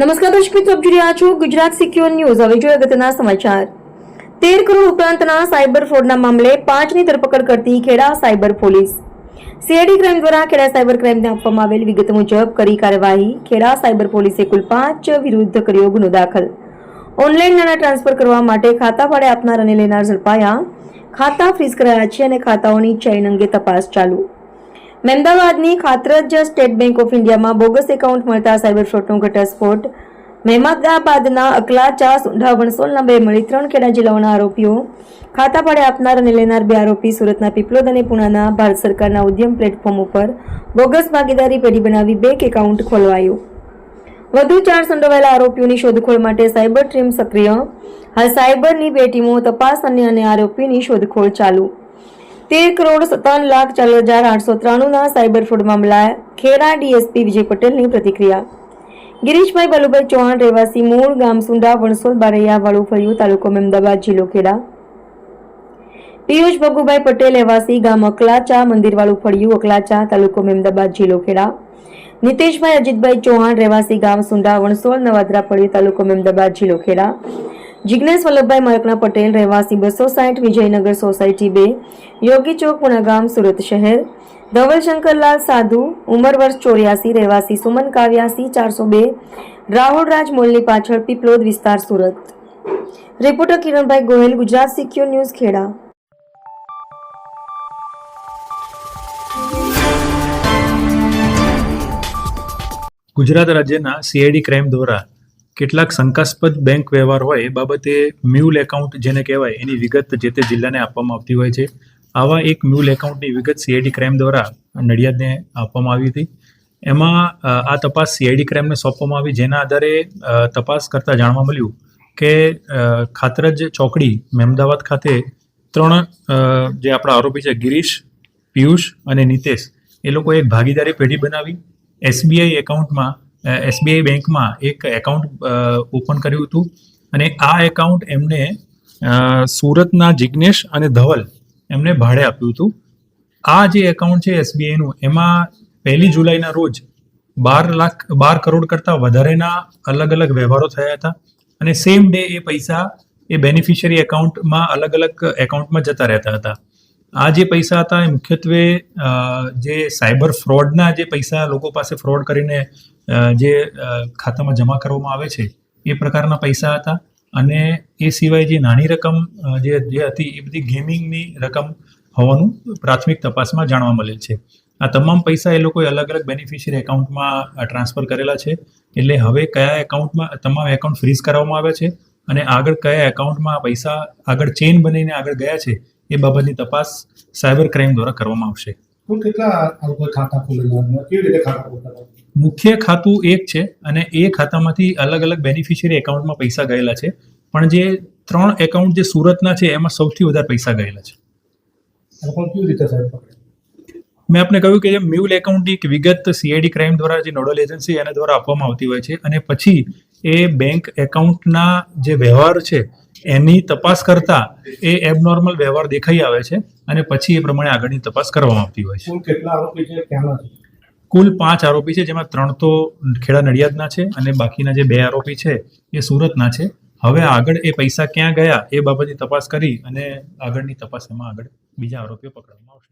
નમસ્કાર દર્શક મિત્રો, આપ છો ગુજરાત સિક્યોર ન્યૂઝ. હવે જોઈએ અગત્યના સમાચાર. તેર કરોડ ઉપરાંતના સાયબર ફ્રોડના મામલે પાંચની ધરપકડ કરતી Kheda cyber police. CID crime દ્વારા ખેડા સાયબર ક્રાઇમને આપવામાં આવેલ વિગત મુજબ કરી કાર્યવાહી ખેડા સાયબર પોલીસે કુલ પાંચ વિરુદ્ધ કર્યો ગુનો દાખલ. ઓનલાઈન નાણાં ટ્રાન્સફર કરવા માટે ખાતા ભાડે આપનાર અને લેનાર ઝડપાયા. ખાતા ફ્રીઝ કરાયા છે અને ખાતાઓની ચેઇન અંગે તપાસ ચાલુ. મહેમદાવાદની ખાતરજ સ્ટેટ બેંક ઓફ ઇન્ડિયામાં બોગસ એકાઉન્ટ મળતા સાયબર ફ્રોડનો ઘટસ્ફોટ. મહેમદાબાદના અકલાચા સુંઢા વણસોલના બે મળી ત્રણ ખેડા જિલ્લાઓના આરોપીઓ. ખાતા ભાડે આપનાર અને લેનાર બે આરોપી સુરતના પીપલોદ અને પુણાના ભારત સરકારના ઉદ્યમ પ્લેટફોર્મ ઉપર બોગસ ભાગીદારી પેઢી બનાવી બેંક એકાઉન્ટ ખોલવાયું. વધુ ચાર સંડોવાયેલા આરોપીઓની શોધખોળ માટે સાયબર ટીમ સક્રિય. હાલ સાયબરની બે ટીમો તપાસ અને અને આરોપીની શોધખોળ ચાલુ. તેર કરોડ સત્તાવન લાખ ચાર હજાર આઠસો ત્રાણુંના સાયબર ફ્રોડ મામલા, ખેડા ડીએસપી વિજય પટેલની પ્રતિક્રિયા. ગિરીશભાઈ બલુભાઈ ચૌહાણ રહેવાસી મૂળ ગામ સુંડા વણસોલ બારૈયા વાળું ફળિયું તાલુકો મહેમદાબાદ જિલ્લો ખેડા. પિયુષ ભગુભાઈ પટેલ રહેવાસી ગામ અકલાચા મંદિરવાળું ફળિયું અકલાચા તાલુકો મહેમદાબાદ જિલ્લો ખેડા. નીતેશભાઈ અજીતભાઈ ચૌહાણ રહેવાસી ગામ સુંડા વણસોલ નવાદરા ફળિયું તાલુકો મહેમદાબાદ જિલ્લો ખેડા. જિજ્ઞેશ વલ્લભભાઈ મરકણા પટેલ, રહેવાસી બસો સાઠ વિજયનગર સોસાયટી બે, યોગી ચોક પુણાગામ સુરત શહેર ધવલ શંકરલાલ સાધુ, ઉંમર વર્ષ ચોર્યાસી, રહેવાસી સુમન કાવ્યાસી, ચારસો બે, રાહુલ રાજ મોલની પાછળ, પીપલોદ વિસ્તાર, Surat. Reporter Kiranbhai Gohil, Gujarat secure news, Kheda. Gujarat રાજ્યના સીઆઈડી ક્રાઇમ દ્વારા કેટલાક શંકાસ્પદ બેંક વ્યવહાર હોય એ બાબતે મ્યુલ એકાઉન્ટ જેને કહેવાય, એની વિગત જે તે જિલ્લાને આપવામાં આવતી હોય છે. આવા એક મ્યુલ એકાઉન્ટની વિગત સીઆઈડી ક્રાઇમ દ્વારા નડિયાદને આપવામાં આવી હતી. એમાં આ તપાસ સીઆઈડી ક્રાઇમને સોંપવામાં આવી, જેના આધારે તપાસ કરતાં જાણવા મળ્યું કે ખાતરજ ચોકડી મહેમદાવાદ ખાતે ત્રણ જે આપણા આરોપી છે, ગિરીશ, પિયુષ અને નિતેશ, એ લોકો એક ભાગીદારી પેઢી બનાવી. એસબીઆઈ એકાઉન્ટમાં એસબીઆઈ બેંકમાં એક એકાઉન્ટ ઓપન કર્યું હતું. અને આ એકાઉન્ટ એમને સુરતના જિજ્ઞેશ અને ધવલ એમને ભાડે આપ્યું હતું. આ જે એકાઉન્ટ છે એસબીઆઈનું એમાં પહેલી જુલાઈના રોજ બાર લાખ, બાર કરોડ કરતાં વધારેના અલગ અલગ વ્યવહારો થયા હતા. અને સેમ ડે એ પૈસા એ બેનિફિશિયરી એકાઉન્ટમાં અલગ અલગ એકાઉન્ટમાં જતા રહેતા હતા. આ જે પૈસા હતા એ મુખ્યત્વે જે સાયબર ફ્રોડના જે પૈસા લોકો પાસે ફ્રોડ કરીને જે ખાતામાં જમા કરવામાં આવે છે, એ પ્રકારના પૈસા હતા. અને એ સિવાય જે નાની રકમ જે જે હતી એ બધી ગેમિંગની રકમ હોવાનું પ્રાથમિક તપાસમાં જાણવા મળેલ છે. આ તમામ પૈસા એ લોકોએ અલગ અલગ બેનિફિશિયરી એકાઉન્ટમાં ટ્રાન્સફર કરેલા છે. એટલે હવે કયા એકાઉન્ટમાં તમામ એકાઉન્ટ ફ્રીઝ કરવામાં આવ્યા છે અને આગળ કયા એકાઉન્ટમાં પૈસા આગળ ચેઇન બનીને આગળ ગયા છે એ બાબતની તપાસ સાયબર ક્રાઇમ દ્વારા કરવામાં આવશે. કુલ કેટલા ખાતા ખોલેલા કેવી રીતે ખાતા ખોલતા? મુખ્ય ખાતું એક છે અને એ ખાતામાંથી અલગ અલગ બેનિફિશિયરી એકાઉન્ટમાં પૈસા ગયેલા છે. પણ જે ત્રણ એકાઉન્ટ જે સુરતના છે એમાં સૌથી વધારે પૈસા ગયેલા છે. મેં આપને કહ્યું કે જે મ્યુલ એકાઉન્ટની એક વિગત સીઆઈડી ક્રાઇમ દ્વારા જે નોડલ એજન્સી એના દ્વારા આપવામાં આવતી હોય છે અને પછી એ બેંક એકાઉન્ટના જે વ્યવહાર છે એની તપાસ કરતા એ એબનોર્મલ વ્યવહાર દેખાઈ આવે છે અને પછી એ પ્રમાણે આગળની તપાસ કરવામાં આવતી હોય છે. કુલ કેટલા આરોપી છે? ક્યાંના કુલ પાંચ આરોપી છે જેમાં ત્રણ તો ખેડા નડિયાદના છે અને બાકીના જે બે આરોપી છે એ સુરતના છે. હવે આગળ એ પૈસા ક્યાં ગયા એ બાબતની તપાસ કરી અને આગળની તપાસ એમાં આગળ બીજા આરોપીઓ પકડવામાં આવશે.